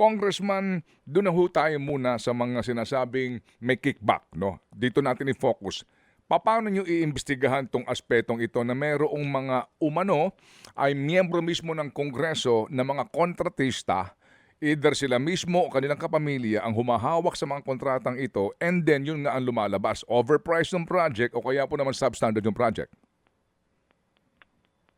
Congressman, doon na ho tayo muna sa mga sinasabing may kickback. No? Dito natin i-focus. Paano nyo iimbestigahan tong aspetong ito na merong mga umano ay miyembro mismo ng Kongreso na mga kontratista either sila mismo o kanilang kapamilya ang humahawak sa mga kontratang ito and then yun nga ang lumalabas. Overpriced ng project o kaya po naman substandard yung project.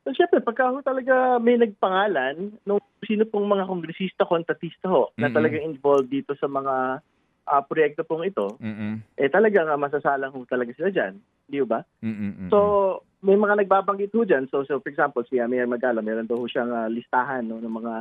So, syempre, pagka ho talaga may nagpangalan, nung sino pong mga kongresista, kontratista ho, na Mhm. talagang involved dito sa mga ah, proyekto pong ito, Mm-mm. eh talagang uh, masasalang ho talaga sila dyan. Di ba? Mm-mm. So, may mga nagbabanggit ho dyan. So, so for example, si uh, Mayor Magala, meron daw ho siyang ah, listahan no, ng mga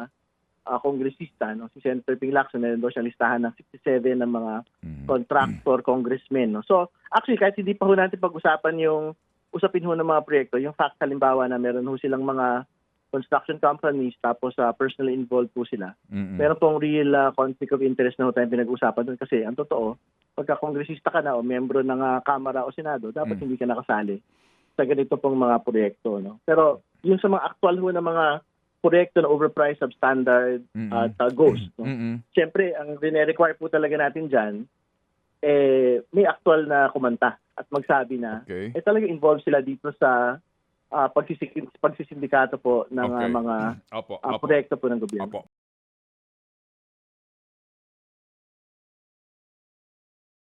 ah, kongresista. No? Si Senator Ping Lacson, meron daw siyang listahan ng 67 ng mga Mm. contractor, congressmen. No? So, actually, kahit hindi pa ho natin pag-usapan yung usapin ho ng mga proyekto, yung fact halimbawa na meron ho silang mga construction companies tapos sa personally involved po sila. Mm-mm. Meron pong real ah, conflict of interest na ho tayong pinag-usapan doon kasi ang totoo, pagka kongresista ka na o membro ng ah, Kamara o Senado, dapat Mm. hindi ka nakasali sa ganito pong mga proyekto. No? Pero yung sa mga actual ho na mga proyekto na overpriced, substandard, Mm-mm. at ah, ghost, no? Mm-mm. Siyempre, ang rene-require po talaga natin dyan, eh, may actual na kumanta at magsabi na, Okay. eh talaga involved sila dito sa pagsisik- pagsisindikato po ng ah, Okay. mga Opo, opo. proyekto po ng gobyerno. Opo.